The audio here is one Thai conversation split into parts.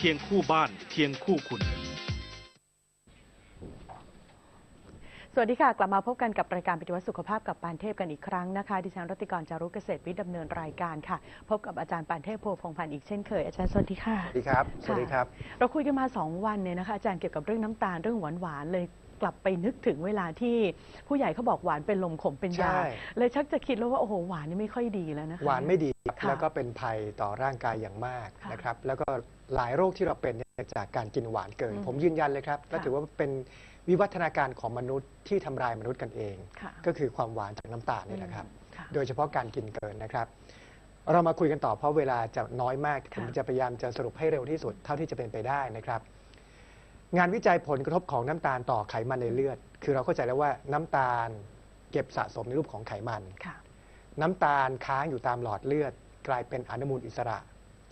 เปซเคียงคู่บ้านเคียงคู่คุณ สวัสดีค่ะ กลับมาพบกันกับรายการปฏิวัติสุขภาพกับปานเทพกันอีกครั้งนะคะ ดิฉันรัติกรจารุเกษตรวิทย์ดำเนินรายการค่ะ พบกับอาจารย์ปานเทพโพพงษ์พันธ์อีกเช่นเคยอาจารย์สวัสดีค่ะสวัสดีครับ สวัสดีครับ เราคุยกันมา 2 วันเนี่ยนะคะอาจารย์เกี่ยวกับเรื่องน้ำตาลเรื่องหวานหวานๆเลย กลับไปนึกถึงเวลาที่ผู้ใหญ่เขาบอกหวานเป็นลมขมเป็นยา ใช่ เลยชักจะคิดแล้วว่าโอ้โหหวานนี่ไม่ค่อยดีแล้วนะคะ หวานไม่ดีครับค่ะแล้วก็เป็นภัยต่อร่างกายอย่างมากค่ะนะครับ แล้วก็หลายโรคที่เราเป็นเนี่ยจากการกินหวานเกิน อืมผมยืนยันเลยครับและค่ะ ถือว่าเป็นวิวัฒนาการของมนุษย์ที่ทำลายมนุษย์กันเอง ค่ะก็คือความหวานจากน้ำตาลนี่แหละครับ ค่ะ โดยเฉพาะการกินเกินนะครับ เรามาคุยกันต่อเพราะเวลาจะน้อยมากค่ะผมจะพยายามจะสรุปให้เร็วที่สุดเท่าที่จะเป็นไปได้นะครับ งานวิจัยผลกระทบของน้ำตาลต่อไขมันในเลือด คือเราเข้าใจแล้วว่าน้ำตาลเก็บสะสมในรูปของไขมันค่ะน้ำตาลค้างอยู่ตามหลอดเลือด กลายเป็นอนุมูลอิสระ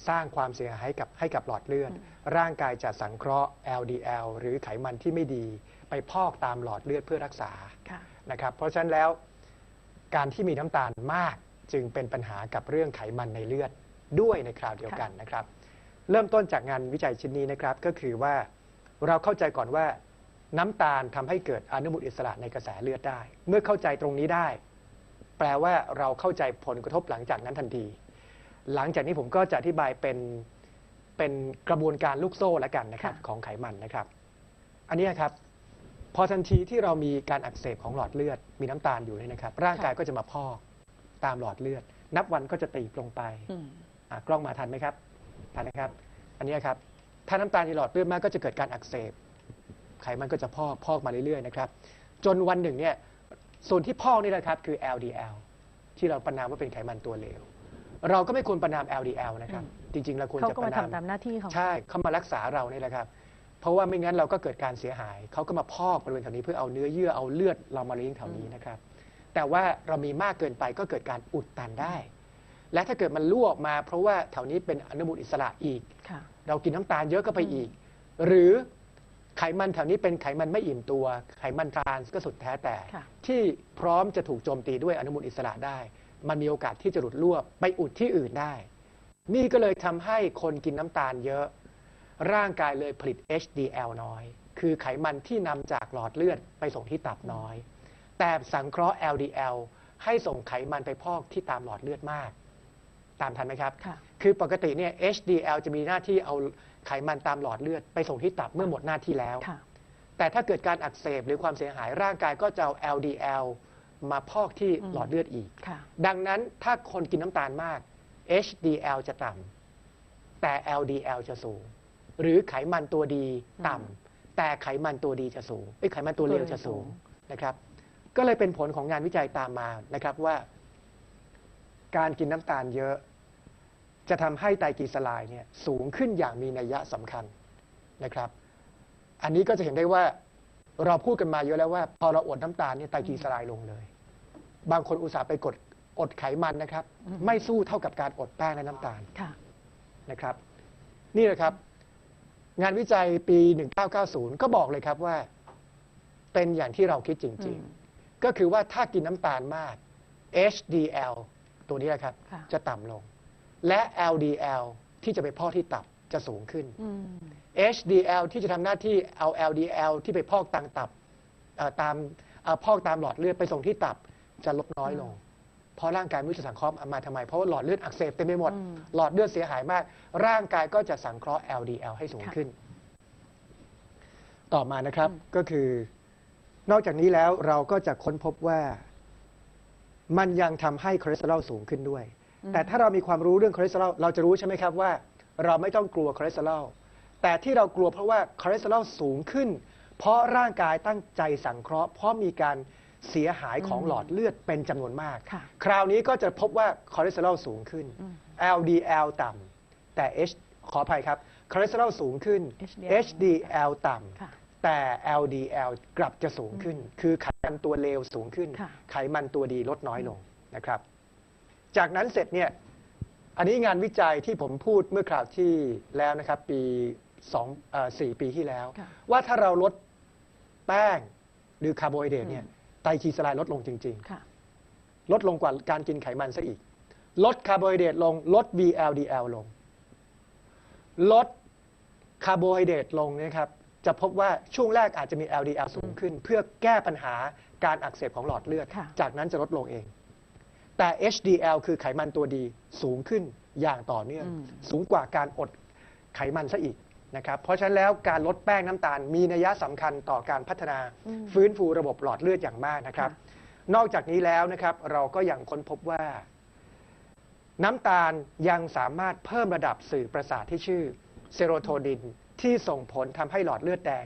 สร้างความเสียหายให้กับให้กับหลอดเลือดอืมร่างกายจะสังเคราะห์ LDL หรือไขมันที่ไม่ดี ไปพอกตามหลอดเลือดเพื่อรักษาค่ะนะครับเพราะฉะนั้นแล้วการที่มีน้ำตาลมากจึงเป็นปัญหากับเรื่องไขมันในเลือดด้วยในคราวเดียวกันนะครับ เริ่มต้นจากงานวิจัยชิ้นนี้นะครับก็คือว่า เราเข้าใจก่อนว่า น้ำตาลทำให้เกิดอนุมูลอิสระในกระแสเลือดได้ เมื่อเข้าใจตรงนี้ได้ แปลว่าเราเข้าใจผลกระทบหลังจากนั้นทันที หลังจากนี้ผมก็จะอธิบายเป็นเป็นกระบวนการลูกโซ่แล้วกันนะครับค่ะของไขมันนะครับ อันนี้ครับพอทันทีที่เรามีการอักเสบของหลอดเลือด มีน้ำตาลอยู่เนี่ยนะครับ ร่างกายก็จะมาพอกตามหลอดเลือด นับวันก็จะตีบลงไปอืมอะกล้องมาทันไหมครับทันนะครับ อันนี้ครับ ถ้าน้ำตาลในหลอดเลือดมากก็จะเกิดการอักเสบ ไขมันก็จะพอกพอกมาเรื่อยๆนะครับ จนวันหนึ่งเนี่ยส่วนที่พอกนี่แหละครับคือ LDL ที่เราประนามว่าเป็นไขมันตัวเลว เราก็ไม่ควรประนาม LDL นะครับ จริงๆเราควรเขาจะก็ปมาระนามทำตามหน้าที่ของใช่เขามารักษาเรานี่แหละครับ เพราะว่าไม่งั้นเราก็เกิดการเสียหาย เขาก็มาพอกบริเวณแถวนี้เพื่อเอาเนื้อเยื่อเอาเลือดเรามาเลี้ยงแถวนี้นะครับ แต่ว่าเรามีมากเกินไปก็เกิดการอุดตันได้ และถ้าเกิดมันรั่วออกมา เพราะว่าแถวนี้เป็นอนุมูลอิสระอีกค่ะ เรากินน้ำตาลเยอะก็ไปอืมอีก หรือไขมันแถวนี้เป็นไขมันไม่อิ่มตัว ไขมันทรานส์ก็สุดแท้แต่ค่ะที่พร้อมจะถูกโจมตีด้วยอนุมูลอิสระได้ มันมีโอกาสที่จะหลุดรั่วไปอุดที่อื่นได้ นี่ก็เลยทำให้คนกินน้ำตาลเยอะ ร่างกายเลยผลิต HDL น้อย คือไขมันที่นำจากหลอดเลือดไปส่งที่ตับน้อย แต่สังเคราะห์ LDL ให้ส่งไขมันไปพอกที่ตามหลอดเลือดมาก ตามทันไหมครับ ค่ะคือปกติเนี่ย HDL จะมีหน้าที่เอาไขมันตามหลอดเลือดไปส่งที่ตับเมื่อหมดหน้าที่แล้วค่ะแต่ถ้าเกิดการอักเสบหรือความเสียหายร่างกายก็จะเอา LDL มาพอกที่อืมหลอดเลือดอีกค่ะดังนั้นถ้าคนกินน้ำตาลมาก HDL จะต่ำแต่ LDL จะสูง หรือไขมันตัวดีต่ำแต่ไขมันตัวดีจะสูงไอ้ยไขมันตัวเลวจะสูงนะครับ ก็เลยเป็นผลของงานวิจัยตามมานะครับว่า การกินน้ำตาลเยอะ จะทำให้ไตรกลีเซอไรด์เนี่ยสูงขึ้นอย่างมีนัยยะสำคัญนะครับ อันนี้ก็จะเห็นได้ว่าเราพูดกันมาเยอะแล้วว่า พอเราอดน้ำตาลเนี่ยไตรกลีเซอไรด์ลงเลย บางคนอุตส่าห์ไปกดอดไขมันนะครับอืมไม่สู้เท่ากับการอดแป้งและน้ำตาลค่ะนะครับ นี่แหละครับ งานวิจัยปี 1990 ก็บอกเลยครับว่า เป็นอย่างที่เราคิดจอืริงมๆก็คือว่าถ้ากินน้ำตาลมาก HDL ตัวนี้แหละครับค่ะจะต่ำลง และ LDL ที่จะไปพอกที่ตับจะสูงขึ้น อืม HDL ที่จะทำหน้าที่เอา LDL ที่ไปพอกตังตับเอ่อตามเอ่อพอกตามหลอดเลือดไปส่งที่ตับจะลดน้อยลง เพราะร่างกายไม่รู้จะสังเคราะห์มาทำไม เพราะว่าหลอดเลือดอักเสบเต็มไปหมด อืม หลอดเลือดเสียหายมาก ร่างกายก็จะสังเคราะห์ LDL ให้สูงค่ะขึ้น ต่อมานะครับอืมก็คือ นอกจากนี้แล้วเราก็จะค้นพบว่า มันยังทำให้คอเลสเตอรอลสูงขึ้นด้วย แต่ถ้าเรามีความรู้เรื่องคอเลสเตอรอลเราจะรู้ใช่ไหมครับว่า เราไม่ต้องกลัวคอเลสเตอรอลแต่ที่เรากลัวเพราะว่าคอเลสเตอรอลสูงขึ้น เพราะร่างกายตั้งใจสังเคราะห์ เพราะมีการเสียหายของอืมหลอดเลือดเป็นจำนวนมากค่ะคราวนี้ก็จะพบว่าคอเลสเตอรอลสูงขึ้นอืม LDL ต่ำแต่ H ขออภัยครับคอเลสเตอรอลสูงขึ้น HDL HDL ต่ำค่ะแต่ LDL กลับจะสูงขึ้น คือไขมันตัวเลวสูงขึ้นค่ะไขมันตัวดีลดน้อยลงนะครับ จากนั้นเสร็จเนี่ยอันนี้งานวิจัยที่ผมพูดเมื่อคราวที่แล้วนะครับปี2เอ่อ4ปีที่แล้ว ค่ะว่าถ้าเราลดแป้งหรือคาร์โบไฮเดรตเนี่ยอืมไตรกลีเซอไรด์ลดลงจริง ค่ะ ๆ ลดลงกว่าการกินไขมันซะอีก ลดคาร์โบไฮเดรตลง ลด VLDL ลง ลดาร์โบไฮเดรตลงเนะครับ จะพบว่าช่วงแรกอาจจะมี LDL สูงขึ้น เพื่อแก้ปัญหาการอักเสบของหลอดเลือด ค่ะ จากนั้นจะลดลงเอง แต่ HDL คือไขมันตัวดีสูงขึ้นอย่างต่อเนื่องอืมสูงกว่าการอดไขมันซะอีกนะครับเพราะฉะนั้นแล้วการลดแป้งน้ำตาล มีนัยสำคัญต่อการพัฒนาอืมฟื้นฟูระบบหลอดเลือดอย่างมากนะครับค่นอกจากนี้แล้วนะครับเราก็ยังค้นพบว่า น้ำตาลยังสามารถเพิ่มระดับสื่อประสาทที่ชื่อเซโรโทนินที่ส่งผลทำให้หลอดเลือดแดง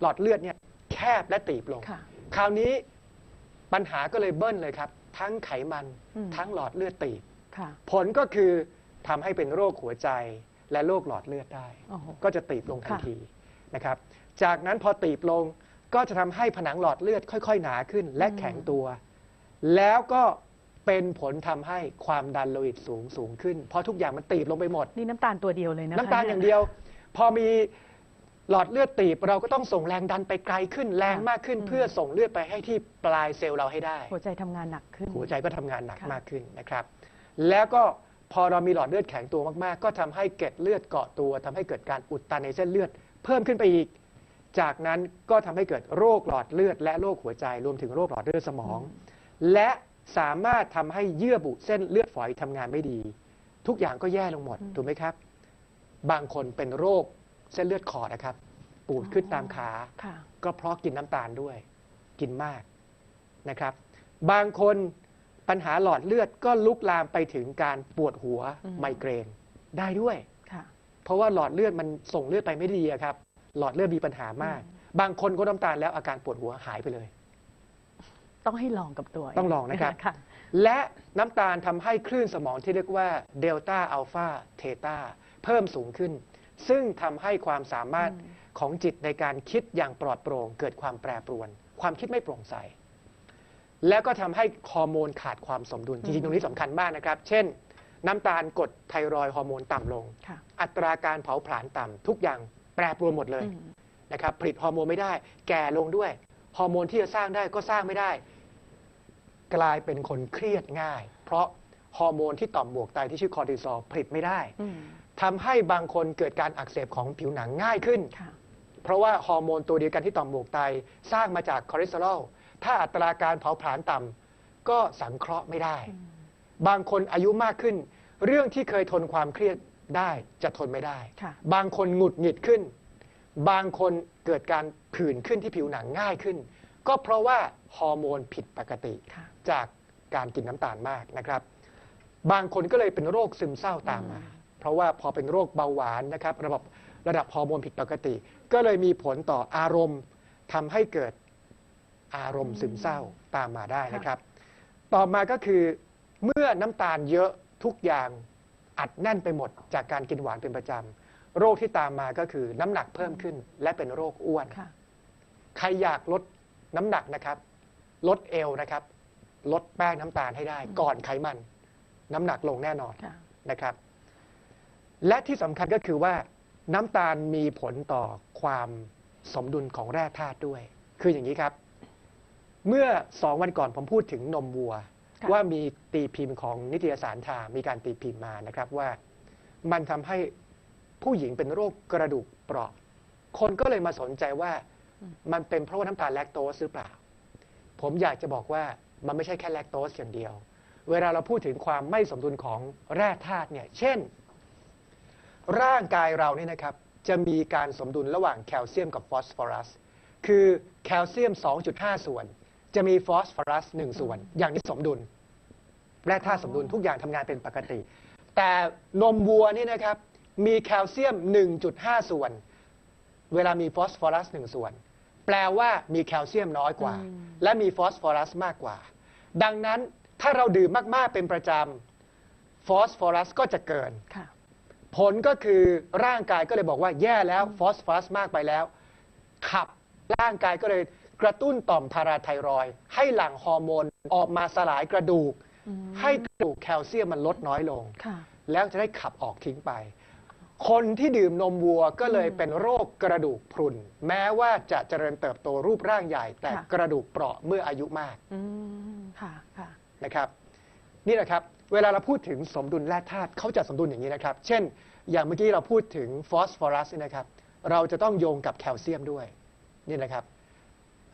หลอดเลือดเนี่ยแคบและตีบลงค่ะคราวนี้ปัญหาก็เลยเบิ้ลเลยครับ ทั้งไขมันอืมทั้งหลอดเลือดตีบค่ะผลก็คือทำให้เป็นโรคหัวใจและโรคหลอดเลือดได้โอ้โหก็จะตีบลงทันค่ะทีนะครับ จากนั้นพอตีบลงก็จะทำให้ผนังหลอดเลือดค่อยๆ หนาขึ้น และแข็งตัว แล้วก็เป็นผลทำให้ความดันโลหิตสูงสูงขึ้น เพราะทุกอย่างมันตีบลงไปหมด นี่น้ำตาลตัวเดียวเลยนะคะน้ำตาลอย่างเดียว พอมี หลอดเลือดตีบเราก็ต้องส่งแรงดันไปไกลขึ้นแรงมากขึ้น เพื่อส่งเลือดไปให้ที่ปลายเซลล์เราให้ได้ หัวใจทำงานหนักขึ้น หัวใจก็ทำงานหนักค่ะ มากขึ้นนะครับ แล้วก็พอเรามีหลอดเลือดแข็งตัวมากๆ ก็ทำให้เกล็ดเลือดเกาะตัวทำให้เกิดการอุดตันในเส้นเลือด เพิ่มขึ้นไปอีก จากนั้นก็ทำให้เกิดโรคหลอดเลือด และโรคหัวใจรวมถึงโรคหลอดเลือดสมอง และสามารถทำให้เยื่อบุเส้นเลือดฝอยทำงานไม่ดี ทุกอย่างก็แย่ลงหมดอืมถูกไหมครับ บางคนเป็นโรค เส้นเลือดขอดนะครับ ปูดขึ้นตามขา ค่ะ ก็เพราะกินน้ำตาลด้วย กินมากนะครับ บางคนปัญหาหลอดเลือดก็ลุกลามไปถึงการปวดหัวอืม ไมเกรนได้ด้วย ค่ะ เพราะว่าหลอดเลือดมันส่งเลือดไปไม่ดีอะครับ หลอดเลือดมีปัญหามาก บางคนก็น้ำตาลแล้วอาการปวดหัวหายไปเลย ต้องให้ลองกับตัวต้องลองนะครับ ค่ะ และน้ำตาลทำให้คลื่นสมองที่เรียกว่าเดลต้าอัลฟาเทตาเพิ่มสูงขึ้น ซึ่งทำให้ความสามารถอืมของจิตในการคิดอย่างปลอดโปร่ง เกิดความแปรปรวน ความคิดไม่โปร่งใส แล้วก็ทำให้ฮอร์โมนขาดความสมดุล จริงๆ ตรงนี้สำคัญมากนะครับ เช่น น้ำตาลกรดไทรอยด์ฮอร์โมนต่ำลงค่ะอัตราการเผาผลาญต่ำทุกอย่างแปรปรวนหมดเลยอืมนะครับ ผลิตฮอร์โมนไม่ได้ แก่ลงด้วย ฮอร์โมนที่จะสร้างได้ก็สร้างไม่ได้ กลายเป็นคนเครียดง่าย เพราะฮอร์โมนที่ต่อมบวกไตที่ชื่อคอร์ติซอลผลิตไม่ได้อืม ทำให้บางคนเกิดการอักเสบของผิวหนังง่ายขึ้นค่ะเพราะว่าฮอร์โมนตัวเดียวกันที่ต่อมบวกไตสร้างมาจากคอเลสเตอรอล ถ้าอัตราการเผาผลาญต่ำก็สังเคราะห์ไม่ได้อืมบางคนอายุมากขึ้น เรื่องที่เคยทนความเครียดได้จะทนไม่ได้ค่ะบางคนหงุดหงิดขึ้น บางคนเกิดการผื่นขึ้นที่ผิวหนังง่ายขึ้น ก็เพราะว่าฮอร์โมนผิดปกติค่ะจากการกินน้ำตาลมากนะครับ บางคนก็เลยเป็นโรคซึมเศร้าตามมาอืม เพราะว่าพอเป็นโรคเบาหวานนะครับระบบระดับฮอร์โมนผิดปกติ ก็เลยมีผลต่ออารมณ์ทำให้เกิดอารมณ์ซึมเศร้าตามมาได้นะครับ ต่อมาก็คือเมื่อน้ำตาลเยอะทุกอย่างอัดแน่นไปหมดจากการกินหวานเป็นประจำโรคที่ตามมาก็คือน้ำหนักเพิ่มขึ้น และเป็นโรคอ้วนค่ะใครอยากลดน้ำหนักนะครับ ลดเอวนะครับ ลดแป้งน้ำตาลให้ได้อืมก่อนไขมัน น้ำหนักลงแน่นอนค่ะนะครับ และที่สำคัญก็คือว่าน้ำตาลมีผลต่อความสมดุลของแร่ธาตุด้วย คืออย่างนี้ครับ เมื่อสองวันก่อนผมพูดถึงนมวัว ค่ะว่ามีตีพิมพ์ของนิตยสารทามีการตีพิมพ์มานะครับว่า มันทำให้ผู้หญิงเป็นโรคกระดูกเปราะ คนก็เลยมาสนใจว่าอืม มันเป็นเพราะว่าน้ำตาลแลคโตสหรือเปล่า ผมอยากจะบอกว่ามันไม่ใช่แค่แลคโตสอย่างเดียว เวลาเราพูดถึงความไม่สมดุลของแร่ธาตุเนี่ย เช่น ร่างกายเราเนี่ยนะครับจะมีการสมดุลระหว่างแคลเซียมกับฟอสฟอรัส คือแคลเซียม 2.5 ส่วน จะมีฟอสฟอรัส 1 ส่วน อย่างนี้สมดุลแร่ธาตุสมดุลทุกอย่างทำงานเป็นปกติ แต่นมวัวนี่นะครับมีแคลเซียม 1.5 ส่วน เวลามีฟอสฟอรัส 1 ส่วน แปลว่ามีแคลเซียมน้อยกว่าอืมและมีฟอสฟอรัสมากกว่า ดังนั้นถ้าเราดื่มมาก ๆ เป็นประจำฟอสฟอรัสก็จะเกินค่ะ ผลก็คือร่างกายก็เลยบอกว่าแย่แล้วฟอสฟอรัสมากไปแล้ว ขับร่างกายก็เลยกระตุ้นต่อมพาราไทรอยด์ให้หลั่งฮอร์โมนออกมาสลายกระดูกอืมให้กระดูกแคลเซียมมันลดน้อยลงค่ะแล้วจะได้ขับออกทิ้งไป คนที่ดื่มนมวัวก็เลยอืมเป็นโรคกระดูกพรุน แม้ว่าจะเจริญเติบโตรูปร่างใหญ่ แต่ค่ะกระดูกเปราะเมื่ออายุมากอืมค่ะค่ะนะครับ นี่แหละครับ เวลาเราพูดถึงสมดุลแร่ธาตุเขาจะสมดุลอย่างนี้นะครับ เช่น อย่างเมื่อกี้เราพูดถึงฟอสฟอรัสเนี่ยนะครับ เราจะต้องโยงกับแคลเซียมด้วยนี่นะครับ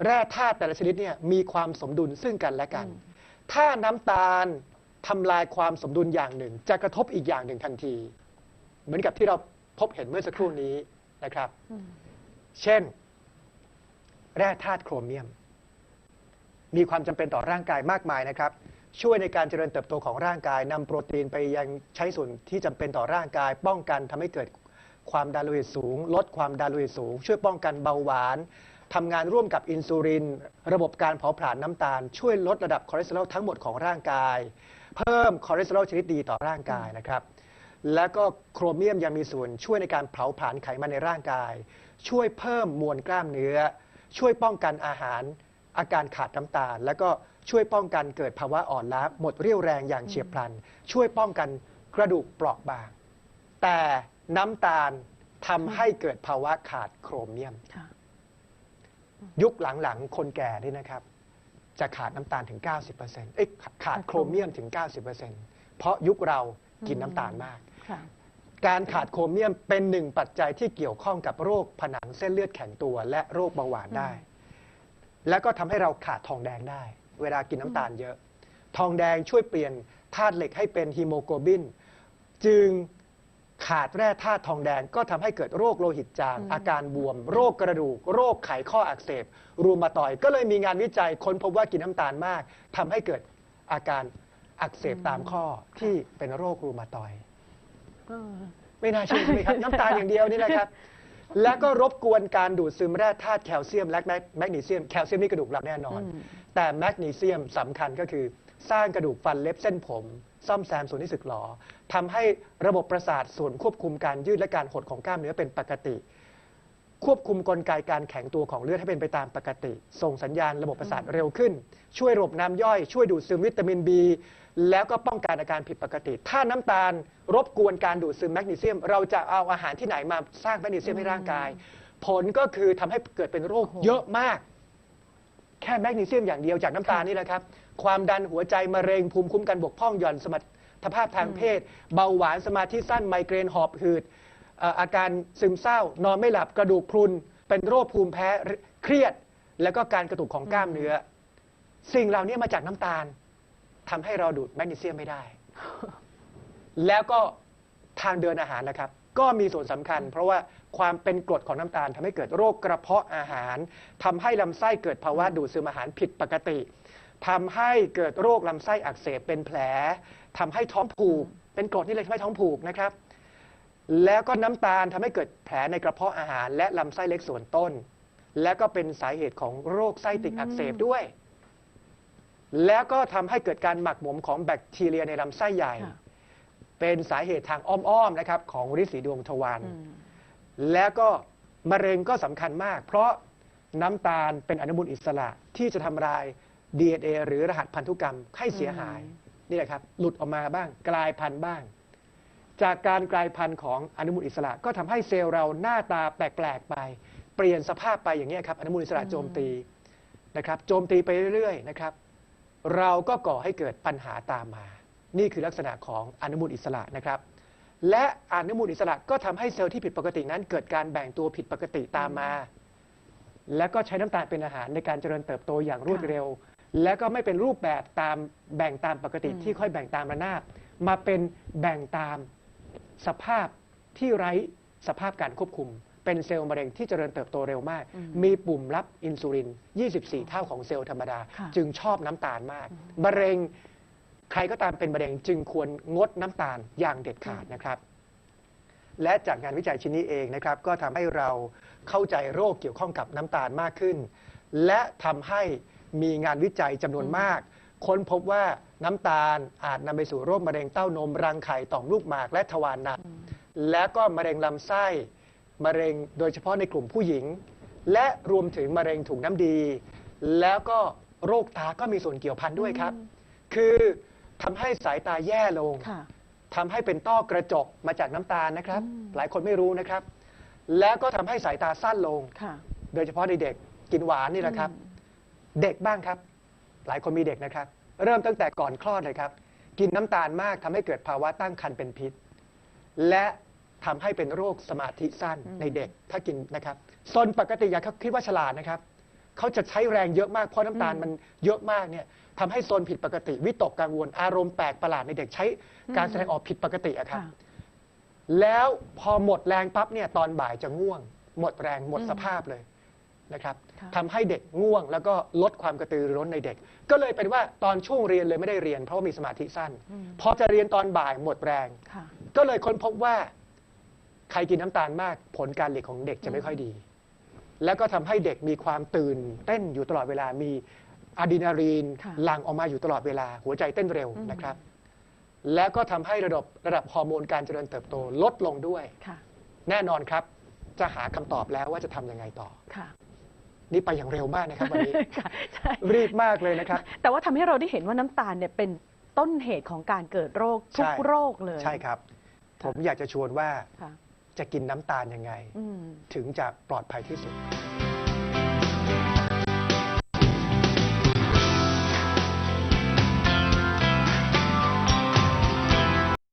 แร่ธาตุแต่ละชนิดเนี่ยมีความสมดุลซึ่งกันและกันอืมถ้าน้ำตาลทำลายความสมดุลอย่างหนึ่ง จะกระทบอีกอย่างหนึ่งทันที เหมือนกับที่เราพบเห็นเมื่อสักครู่นี้นะครับอืมเช่น แร่ธาตุโครเมียม มีความจำเป็นต่อร่างกายมากมายนะครับ ช่วยในการเจริญเติบโตของร่างกายนำโปรตีนไปยังใช้ส่วนที่จำเป็นต่อร่างกาย ป้องกันทำให้เกิดความดันโลหิตสูง ลดความดันโลหิตสูง ช่วยป้องกันเบาหวานทำงานร่วมกับอินซูลิน ระบบการเผาผลาญน้ำตาล ช่วยลดระดับคอเลสเตอรอลทั้งหมดของร่างกาย เพิ่มคอเลสเตอรอลชนิดดีต่อร่างกายนะครับ แล้วก็โครเมียมยังมีส่วนช่วยในการเผาผลาญไขมันในร่างกาย ช่วยเพิ่มมวลกล้ามเนื้อ ช่วยป้องกันอาหาร อาการขาดน้ำตาล แล้วก็ ช่วยป้องกันเกิดภาวะอ่อนล้าหมดเรี่ยวแรงอย่างเฉียบพลัน ช่วยป้องกันกระดูกเปราะบาง แต่น้ำตาลทำให้เกิดภาวะขาดโครเมียมค่ะยุคหลังๆ คนแก่นี่นะครับ จะขาดน้ำตาลถึง 90%เอ้ยขาดโครเมียมถึง 90%เพราะยุคเรากินน้ำตาลมากค่ะการขาดโครเมียมเป็นหนึ่งปัจจัยที่เกี่ยวข้องกับโรคผนังเส้นเลือดแข็งตัว และโรคเบาหวานได้ แล้วก็ทำให้เราขาดทองแดงได้ เวลากินน้ำตาลเยอะ ทองแดงช่วยเปลี่ยนธาตุเหล็กให้เป็นฮีโมโกลบิน จึงขาดแร่ธาตุทองแดงก็ทำให้เกิดโรคโลหิตจางอืมอาการบวม โรคกระดูก โรคไขข้ออักเสบ รูมาตอยด์ก็เลยมีงานวิจัยค้นพบว่ากินน้ำตาลมากทำให้เกิดอาการอักเสบตามข้อที่เป็นโรครูมาตอยด์ เออ ไม่น่าเชื่อใช่ไหมครับ น้ำตาลอย่างเดียวนี่นะครับ และก็รบกวนการดูดซึมแร่ธาตุแคลเซียมและแมกนีเซียมแคลเซียมนี่กระดูกหลักแน่นอนอืมแต่แมกนีเซียมสำคัญก็คือ สร้างกระดูกฟันเล็บเส้นผม ซ่อมแซมส่วนที่สึกหรอทำให้ระบบประสาทส่วนควบคุมการยืดและการหดของกล้ามเนื้อเป็นปกติ ควบคุมกลไกการแข็งตัวของเลือดให้เป็นไปตามปกติ ส่งสัญญาณระบบประสาทเร็วขึ้น ช่วยระบบน้ำย่อย ช่วยดูดซึมวิตามิน B แล้วก็ป้องกันอาการผิดปกติ ถ้าน้ำตาลรบกวนการดูดซึมแมกนีเซียม เราจะเอาอาหารที่ไหนมาสร้างแมกนีเซียมให้ร่างกาย ผลก็คือทำให้เกิดเป็นโรคเยอะมาก แค่แมกนีเซียมอย่างเดียวจากน้ำตาลนี่แหละครับ ความดันหัวใจมะเร็งภูมิคุ้มกันบกพร่องหย่อนสมรรถภาพทางเพศ เบาหวานสมาธิสั้นไมเกรนหอบหืด อ่ออาการซึมเศร้า นอนไม่หลับกระดูกพรุน เป็นโรคภูมิแพ้เครียด แล้วก็การกระตุกของกล้ามเนื้ออสิ่งเหล่านี้มาจากน้ำตาลทำให้เราดูดแมกนีเซียมไม่ได้ แล้วก็ทางเดินอาหารนะครับ ก็มีส่วนสำคัญ เพราะว่าความเป็นกรดของน้ำตาลทำให้เกิดโรคกระเพาะอาหารทำให้ลำไส้เกิดภาวะดูดซึมอาหารผิดปกติทำให้เกิดโรคลำไส้อักเสบเป็นแผลทำให้ท้องผูก เป็นกรดนี่เลยทำให้ท้องผูกนะครับ แล้วก็น้ำตาลทำให้เกิดแผลในกระเพาะอาหาร และลำไส้เล็กส่วนต้น และก็เป็นสาเหตุของโรคไส้ติ่งอักเสบด้วย แล้วก็ทำให้เกิดการหมักหมมของแบคทีเรียในลำไส้ใหญ่ ค่ะ เป็นสาเหตุทางอ้อมๆนะครับของฤทธิ์สีดวงทวาร อืม แล้วก็มะเร็งก็สำคัญมาก เพราะน้ำตาลเป็นอนุมูลอิสระที่จะทำลาย DNA หรือรหัสพันธุกรรมให้เสียหาย นี่แหละครับ หลุดออกมาบ้าง กลายพันธุ์บ้าง จากการกลายพันธุ์ของอนุมูลอิสระ ก็ทำให้เซลล์เราหน้าตาแปลกๆไป เปลี่ยนสภาพไปอย่างนี้ครับอนุมูลอิสระโจมตีนะครับโจมตีไปเรื่อยๆนะครับ เราก็ก่อให้เกิดปัญหาตามมา นี่คือลักษณะของอนุมูลอิสระนะครับ และอนุมูลอิสระก็ทำให้เซลล์ที่ผิดปกตินั้น เกิดการแบ่งตัวผิดปกติตามมา และก็ใช้น้ำตาลเป็นอาหารในการเจริญเติบโตอย่างรวดเร็ว และก็ไม่เป็นรูปแบบตามแบ่งตามปกติที่ค่อยแบ่งตามระนาบมาเป็นแบ่งตาม สภาพที่ไร้สภาพการควบคุม เป็นเซลล์มะเร็งที่เจริญเติบโตเร็วมากอืมมีปุ่มรับอินซูลิน 24 เท่าของเซลล์ธรรมดาค่ะจึงชอบน้ำตาลมากมะเร็งใครก็ตามเป็นมะเร็งจึงควรงดน้ำตาลอย่างเด็ดขาดนะครับ และจากงานวิจัยชิ้นนี้เองนะครับ ก็ทำให้เราเข้าใจโรคเกี่ยวข้องกับน้ำตาลมากขึ้น และทำให้มีงานวิจัยจำนวนมาก ค้นพบว่า น้ำตาลอาจนำไปสู่โรคมะเร็งเต้านม รังไข่ต่อมลูกหมากและทวารหนัก และก็มะเร็งลำไส้มะเร็งโดยเฉพาะในกลุ่มผู้หญิง และรวมถึงมะเร็งถุงน้ำดี แล้วก็โรคตาก็มีส่วนเกี่ยวพันด้วยครับ คือทำให้สายตาแย่ลงค่ะทำให้เป็นต้อกระจกมาจากน้ำตาลนะครับอืมหลายคนไม่รู้นะครับ แล้วก็ทำให้สายตาสั้นลงค่ะโดยเฉพาะในเด็กกินหวานนี่แหละครับ เด็กบ้างครับ หลายคนมีเด็กนะครับ เริ่มตั้งแต่ก่อนคลอดเลยครับ กินน้ำตาลมากทำให้เกิดภาวะตั้งครรภ์เป็นพิษ และทำให้เป็นโรคสมาธิสั้นอืมในเด็ก ถ้ากินนะครับซนปกติอย่าคิดว่าฉลาดนะครับเขาจะใช้แรงเยอะมากเพราะน้ำตาลมันเยอะมากเนี่ยทำให้โซนผิดปกติ วิตกกังวล อารมณ์แปลกประหลาดในเด็กใช้การแสดงออกผิดปกติอะครับค่ะแล้วพอหมดแรงปั๊บเนี่ยตอนบ่ายจะง่วง หมดแรงหมดอืมสภาพเลย นะครับค่ะทำให้เด็กง่วง แล้วก็ลดความกระตือรือร้นในเด็ก ก็เลยเป็นว่าตอนช่วงเรียนเลยไม่ได้เรียน เพราะว่ามีสมาธิสั้นอืมพอจะเรียนตอนบ่ายหมดแรงค่ะก็เลยค้นพบว่า ใครกินน้ำตาลมาก ผลการเรียนของเด็กจะไม่ค่อยดี แล้วก็ทำให้เด็กมีความตื่นเต้นอยู่ตลอดเวลามีอะดรีนาลีนค่ะหลั่งออกมาอยู่ตลอดเวลา หัวใจเต้นเร็วอืมนะครับ แล้วก็ทำให้ระดับระดับฮอร์โมนการเจริญเติบโตลดลงด้วยค่ะแน่นอนครับจะหาคำตอบแล้วว่าจะทำยังไงต่อค่ะ นี่ไปอย่างเร็วมากนะครับวันนี้ค่ะใช่รีบมากเลยนะครับ แต่ว่าทำให้เราได้เห็นว่าน้ำตาลเนี่ยเป็นต้นเหตุของการเกิดโรคทุกใช่ โรคเลยใช่ครับ ผมอยากจะชวนว่าค่ะจะกินน้ำตาลยังไง อืม ถึงจะปลอดภัยที่สุด